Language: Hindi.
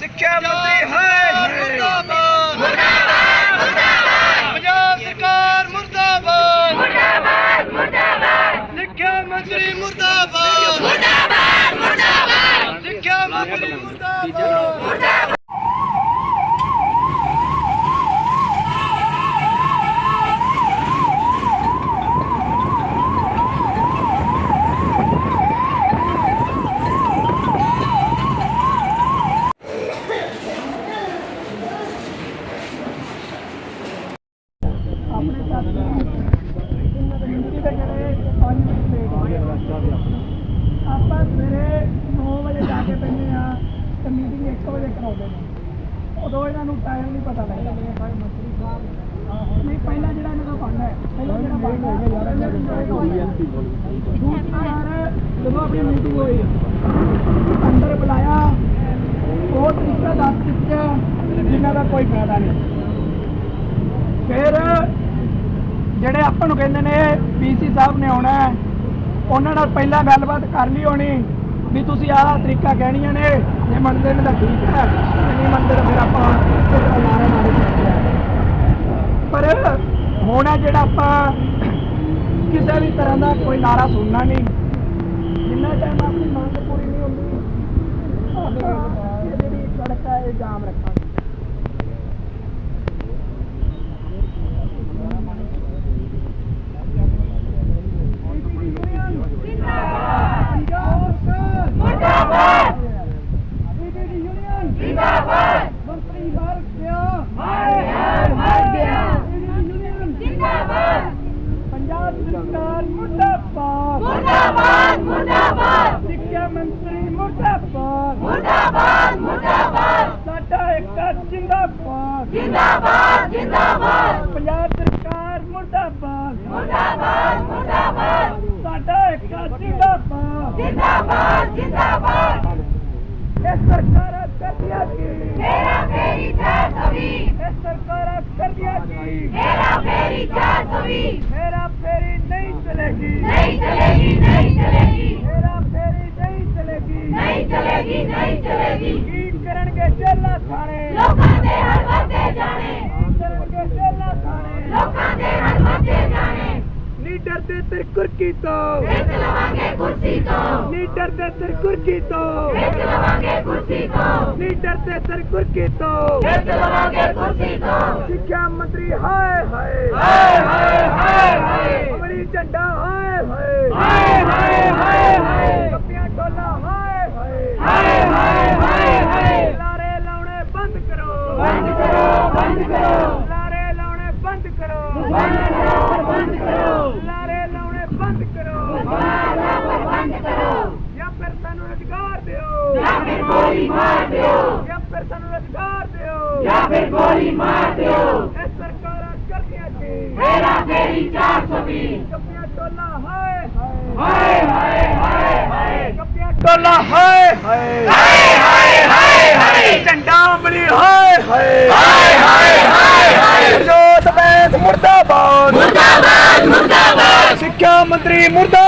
ਸਿੱਖਿਆ ਮੰਤਰੀ ਹਾਏ ਆਪਾਂ ਸਵੇਰੇ 9 ਵਜੇ ਜਾ ਕੇ ਪੈਂਦੇ ਆ ਤੇ ਮੀਟਿੰਗ 1 ਵਜੇ ਕਰਾਉਂਦੇ ਨੇ ਉਦੋਂ ਇਹਨਾਂ ਨੂੰ ਟਾਈਮ ਨਹੀਂ ਪਤਾ ਲੱਗਦਾ ਨਹੀਂ ਪਹਿਲਾਂ ਜਿਹੜਾ ਇਹਨਾਂ ਦਾ ਬਣਦਾ ਹੈ ਪਹਿਲਾਂ ਜਿਹੜਾ ਬਣਦਾ ਹੈ ਦੂਸਰੀ ਵਾਰ ਜਦੋਂ ਆਪਣੀ ਮੀਟਿੰਗ ਹੋਈ ਅੰਦਰ ਬੁਲਾਇਆ ਉਹ ਤਰੀਕਾ ਦੱਸ ਦਿੱਤਾ ਜਿਨ੍ਹਾਂ ਦਾ ਕੋਈ ਫਾਇਦਾ ਨਹੀਂ ਫਿਰ ਜਿਹੜੇ ਆਪਾਂ ਨੂੰ ਕਹਿੰਦੇ ਨੇ ਪੀਸੀ ਸਾਹਿਬ ਨੇ ਆਉਣਾ ਉਹਨਾਂ ਨਾਲ ਪਹਿਲਾਂ ਗੱਲਬਾਤ ਕਰ ਲਈ ਹੋਣੀ, ਵੀ ਤੁਸੀਂ ਆਹ ਤਰੀਕਾ ਕਹਿਣੀਆਂ ਨੇ, ਜੇ ਮੰਨਦੇ ਨੇ ਤਾਂ ਠੀਕ ਹੈ ਨਹੀਂ ਮੰਨਦੇ ਤਾਂ ਫਿਰ ਆਪਾਂ ਫਿਰ ਮਾਰੇ ਪਰ ਹੁਣ ਜਿਹੜਾ ਆਪਾਂ ਕਿਸੇ ਵੀ ਤਰ੍ਹਾਂ ਦਾ ਕੋਈ ਨਾਰਾ ਸੁਣਨਾ ਨਹੀਂ, ਜਿੰਨਾ ਟਾਈਮ ਆਪਣੀ ਮੰਗ ਪੂਰੀ ਨਹੀਂ ਹੁੰਦੀ ਆਪਾਂ ਜਿਹੜੀ ਸੜਕ ਹੈ, ਇਹ ਜਾਮ ਰੱਖਾਂਗੇ। जिंदाबाद जिंदाबाद। पंजाब सरकार मुर्दाबाद। मुर्दाबाद मुर्दाबाद। साडा एक जिंदाबाद। जिंदाबाद जिंदाबाद। ये सरकार कर दिया जी। मेरा मेरी जान सभी। ये सरकार कर दिया जी। मेरा मेरी जान सभी। मेरा फेरी नहीं चलेगी। नहीं चलेगी नहीं चलेगी। मेरा फेरी नहीं चलेगी। नहीं चलेगी नहीं चलेगी। करण के चला थाने नहीं डरते तेरे कुर्की तो। कुर्सी तो। नहीं डरते तेरे कुर्की तो। कुर्सी तो। नहीं डरते तेरे कुर्की तो। कुर्सी तो। शिक्षा मंत्री हाय हाय। हाय हाय हाय हाय। अमरी झंडा हाय हाय। हाय हाय हाय कपियाँ टोला हाय हाय। हाय हाय हाय लारे लाउने बंद करो। बंद करो बंद करो। रोज़गार दियो। या फिर गोली मार दियो। या फिर गोली मार दियो। ए सरकार कर दिया थी टोला हाय हाय। हाय हाय जोत बैस मुर्दाबाद। मुर्दाबाद मुर्दाबाद। शिक्षा मंत्री मुर्दा